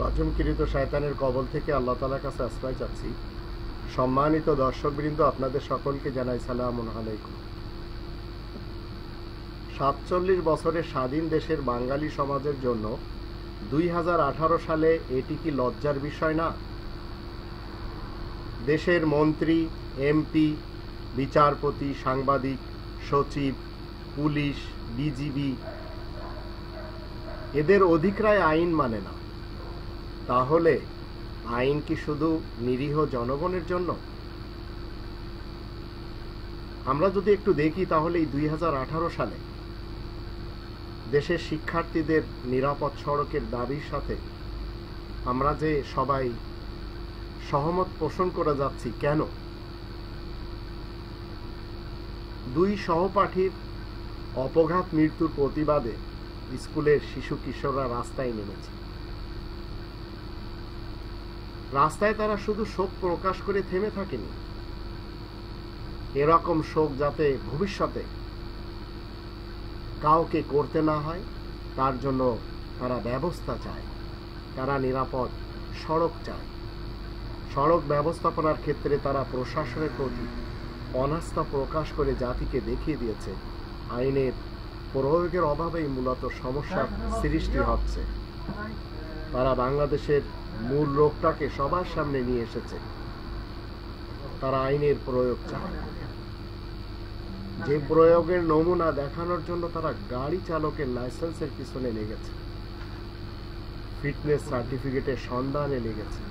রাজমকৃত শয়তানের কবল থেকে আল্লাহ তালার কাছে আশ্রয় চাচ্ছি। সম্মানিত দর্শকবৃন্দ, আপনাদের সকলকে জানাই সালাম আলাইকুম। সাতচল্লিশ বছরের স্বাধীন দেশের বাঙালি সমাজের জন্য দুই হাজার আঠারো সালে এটি কি লজ্জার বিষয় না? দেশের মন্ত্রী এমপি বিচারপতি, সাংবাদিক, সচিব, পুলিশ, বিজিবি, এদের অধিকরায় আইন মানে না। তাহলে আইন কি শুধু নিরীহ জনগণের জন্য? আমরা যদি একটু দেখি তাহলে এই দুই হাজার আঠারো সালে দেশের শিক্ষার্থীদের নিরাপদ সড়কের দাবির সাথে আমরা যে সবাই সহমত পোষণ করে যাচ্ছি, কেন? দুই সহপাঠীর অপঘাত মৃত্যুর প্রতিবাদে স্কুলের শিশু কিশোররা রাস্তায় নেমেছে। রাস্তায় তারা শুধু শোক প্রকাশ করে থেমে থাকেনি। এরকম শোক যাতে ভবিষ্যতে কাউকে করতে না হয়, তার জন্য তারা ব্যবস্থা চায়। তারা নিরাপদ সড়ক চায়। সড়ক ব্যবস্থাপনার ক্ষেত্রে তারা প্রশাসনের প্রতি অনাস্থা প্রকাশ করে জাতিকে দেখিয়ে দিয়েছে। আইনের প্রয়োগের অভাবেই মূলত সমস্যার সৃষ্টি হচ্ছে। তারা বাংলাদেশের মূল রোগটাকে সবার সামনে নিয়ে এসেছে। তারা আইনের প্রয়োগ চায়। যে প্রয়োগের নমুনা দেখানোর জন্য তারা গাড়ি চালকের লাইসেন্সের পিছনে লেগেছে। ফিটনেস সার্টিফিকেটের সন্ধানে লেগেছে।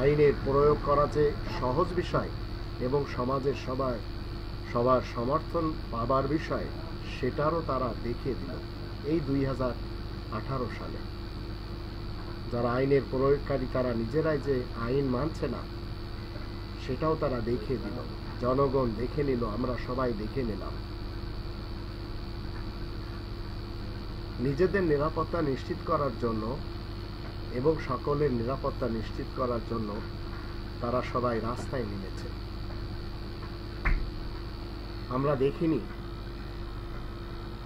আইনের প্রয়োগ করা যে সহজ বিষয় এবং সমাজের সবাই সবার সমর্থন পাবার বিষয়, সেটারও তারা দেখিয়ে দিল। এই দুই হাজার আঠারো সালে। যারা আইনের প্রয়োগকারী, তারা নিজেরাই যে আইন মানছে না, সেটাও তারা দেখিয়ে দিল। জনগণ দেখে নিল, আমরা সবাই দেখে নিলাম। নিজেদের নিরাপত্তা নিশ্চিত করার জন্য এবং সকলের নিরাপত্তা নিশ্চিত করার জন্য তারা সবাই রাস্তায় নেমেছে। আমরা দেখিনি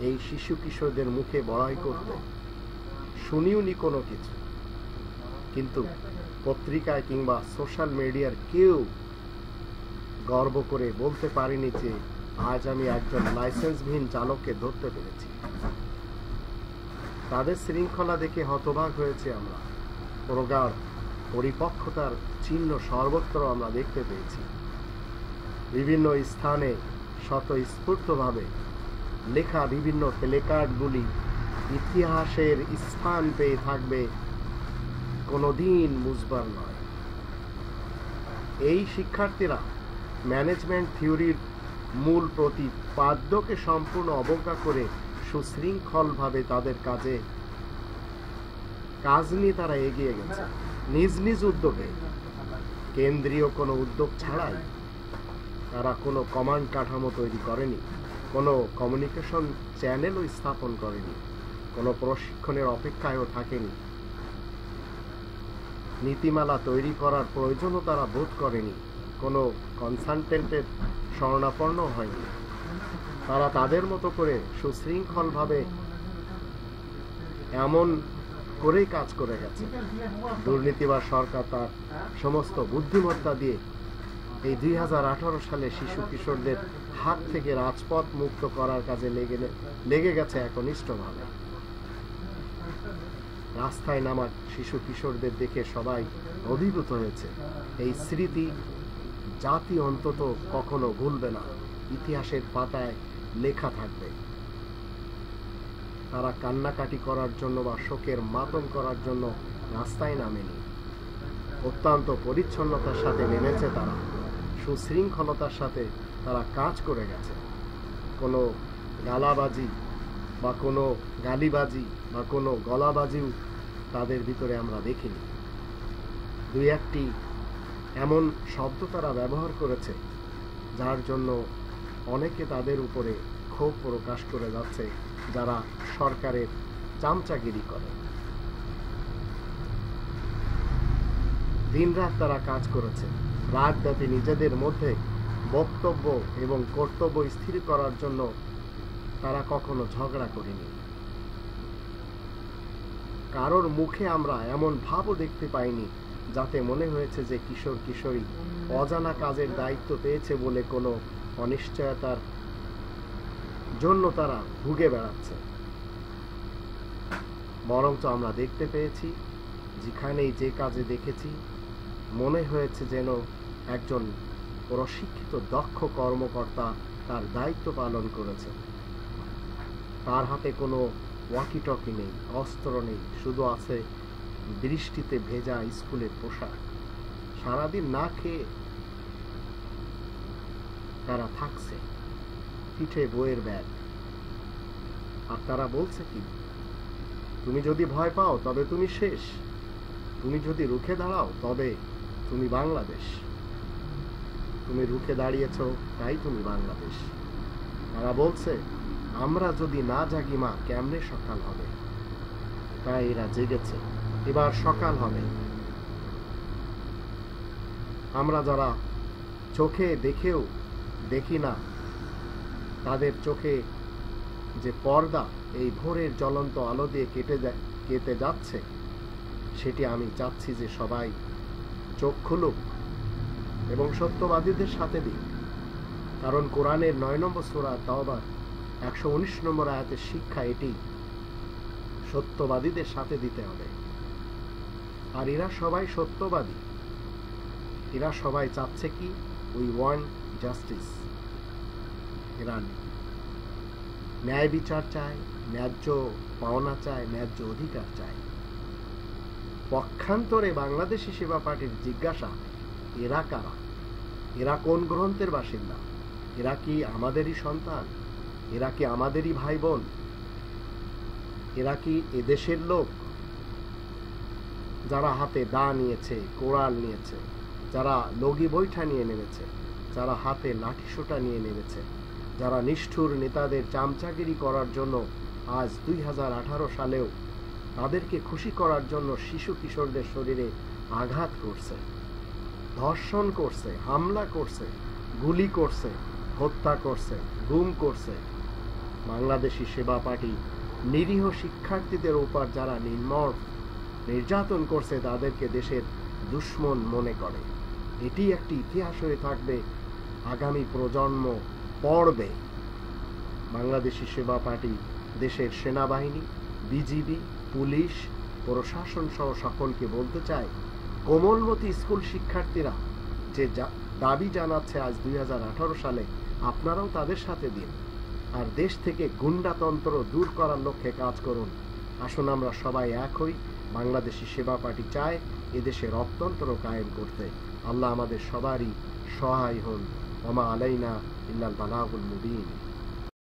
এই শিশু কিশোরদের মুখে বড়াই করতে। শুনিওনি কোনো কিছু। কিন্তু পত্রিকায় কিংবা সোশ্যাল মিডিয়ার কেউ গর্ব করে বলতে পারিনি যে আজ আমি একজন লাইসেন্সবিহীন চালককে ধরতে পেরেছি। তাদের শৃঙ্খলা দেখে হতবাক হয়েছে আমরা। প্রগাঢ় পরিপক্কতার চিহ্ন সর্বত্র আমরা দেখতে পেয়েছি। বিভিন্ন স্থানে স্বতঃস্ফূর্তভাবে লেখা বিভিন্ন প্লেকার্ডগুলি ইতিহাসের স্থান পেয়ে থাকবে কোনোদিন মুজবার নয়। এই শিক্ষার্থীরা ম্যানেজমেন্ট থিওরির মূল প্রতিপাদ্যকে সম্পূর্ণ অবজ্ঞা করে সুশৃঙ্খলভাবে তাদের কাজে কাজ নিয়ে তারা এগিয়ে গেছে। নিজ নিজ উদ্যোগে। কেন্দ্রীয় কোনো উদ্যোগ ছাড়াই তারা কোনো কমান্ড কাঠামো তৈরি করেনি, কোনো কমিউনিকেশন চ্যানেলও স্থাপন করেনি, কোনো প্রশিক্ষণের অপেক্ষায়ও থাকেনি। নীতিমালা তৈরি করার প্রয়োজনও তারা বোধ করেনি। কোনো কনসালটেন্টের শরণাপন্ন হয়নি। তারা তাদের মতো করে সুশৃঙ্খলভাবে এমন করেই কাজ করে গেছে। দুর্নীতিবাদ সরকার তার সমস্ত বুদ্ধিমত্তা দিয়ে এই দুই হাজার আঠারো সালে শিশু কিশোরদের হাত থেকে রাজপথ মুক্ত করার কাজে লেগে লেগে গেছে একনিষ্ঠভাবে। রাস্তায় নামা শিশু কিশোরদের দেখে সবাই অভিভূত হয়েছে। এই স্মৃতি জাতি অন্তত কখনো ভুলবে না। ইতিহাসের পাতায় লেখা থাকবে। তারা কান্নাকাটি করার জন্য বা শোকের মাতম করার জন্য রাস্তায় নামেনি। অত্যন্ত পরিচ্ছন্নতার সাথে নেমেছে তারা। সুশৃঙ্খলতার সাথে তারা কাজ করে গেছে। কোনো গালাবাজি বা কোনো গালিবাজি বা কোনো গলাবাজিও তাদের ভিতরে আমরা দেখিনি। দুই একটি এমন শব্দ তারা ব্যবহার করেছে, যার জন্য অনেকে তাদের উপরে ক্ষোভ প্রকাশ করে যাচ্ছে, যারা সরকারের চামচাগিরি করে। দিনরাত তারা কাজ করেছে। রাতব্যাপী নিজেদের মধ্যে বক্তব্য এবং কর্তব্য স্থির করার জন্য তারা কখনো ঝগড়া করেনি। কারোর মুখে আমরা এমন ভাবও দেখতে পাইনি, যাতে মনে হয়েছে যে কিশোর কিশোরী অজানা কাজের দায়িত্ব পেয়েছে বলে কোনো অনিশ্চয়তার জন্য তারা ভুগে বেড়াচ্ছে। বরঞ্চ আমরা দেখতে পেয়েছি, যেখানেই যে কাজে দেখেছি, মনে হয়েছে যেন একজন প্রশিক্ষিত, দক্ষ কর্মকর্তা তার দায়িত্ব পালন করেছে। তার হাতে কোনো ওয়াকি টকি নেই, অস্ত্র নেই, শুধু আছে বৃষ্টিতে ভেজা স্কুলের পোশাক। সারাদিন না খেয়ে তারা থাকছে, পিঠে বইয়ের ব্যাগ। আর তারা বলছে কি, তুমি যদি ভয় পাও, তবে তুমি শেষ। তুমি যদি রুখে দাঁড়াও, তবে তুমি বাংলাদেশ। তুমি রুখে দাঁড়িয়েছ, তাই তুমি বাংলাদেশ। তারা বলছে আমরা যদি না জাগি, মা, কেমনে সকাল হবে? তাই এরা জেগেছে, এবার সকাল হবে। আমরা যারা চোখে দেখেও দেখি না, তাদের চোখে যে পর্দা এই ভোরের জ্বলন্ত আলো দিয়ে কেটে কেটে যাচ্ছে, সেটি আমি চাচ্ছি যে সবাই চোখ খুলুক এবং সত্যবাদীদের সাথে দিক। কারণ কোরআনের নয় নম্বর সুরা তাওবা একশো উনিশ নম্বর আয়াতের শিক্ষা এটি। সত্যবাদীদের সাথে দিতে হবে। আর এরা সবাই সত্যবাদী। এরা সবাই চাচ্ছে কি? উই ওয়ান্ট জাস্টিস এরা ন্যায় বিচার চায়, ন্যায্য পাওনা চায়, ন্যায্য অধিকার চায়। পক্ষান্তরে বাংলাদেশি সেবা পার্টির জিজ্ঞাসা, এরা কারা? এরা কোন গ্রন্থের বাসিন্দা? এরা কি আমাদেরই সন্তান? এরা কি আমাদেরই ভাই বোন এরা কি এদেশের লোক? যারা হাতে দা নিয়েছে, কোড়াল নিয়েছে, যারা লগি বৈঠা নিয়ে নেমেছে, যারা হাতে লাঠিসোটা নিয়ে নেমেছে, যারা নিষ্ঠুর নেতাদের চামচাগিরি করার জন্য আজ দুই হাজার আঠারো সালেও তাদেরকে খুশি করার জন্য শিশু কিশোরদের শরীরে আঘাত করছে, ধর্ষণ করছে, হামলা করছে, গুলি করছে, হত্যা করছে, গুম করছে বাংলাদেশি সেবা পার্টি নিরীহ শিক্ষার্থীদের উপর যারা নির্মর নির্যাতন করছে তাদেরকে দেশের দুশ্মন মনে করে। এটি একটি ইতিহাস হয়ে থাকবে আগামী প্রজন্ম পড়বে বাংলাদেশি সেবা পার্টি, দেশের সেনাবাহিনী, বিজিবি, পুলিশ, প্রশাসন সহ সকলকে বলতে চায়, কোমলমতি স্কুল শিক্ষার্থীরা যে, দাবি জানাচ্ছে আজ দুই হাজার আঠারো সালে, আপনারাও তাদের সাথে দিন। আর দেশ থেকে গুন্ডাতন্ত্র দূর করার লক্ষ্যে কাজ করুন। আসুন আমরা সবাই এক হই, বাংলাদেশি সেবা পার্টি চায় এদেশে রপ্তন্ত্র কায়েম করতে। আল্লাহ আমাদের সবারই সহায় হন। ওমা আলাইনা ইল্লাল বালাগুল মুবিন।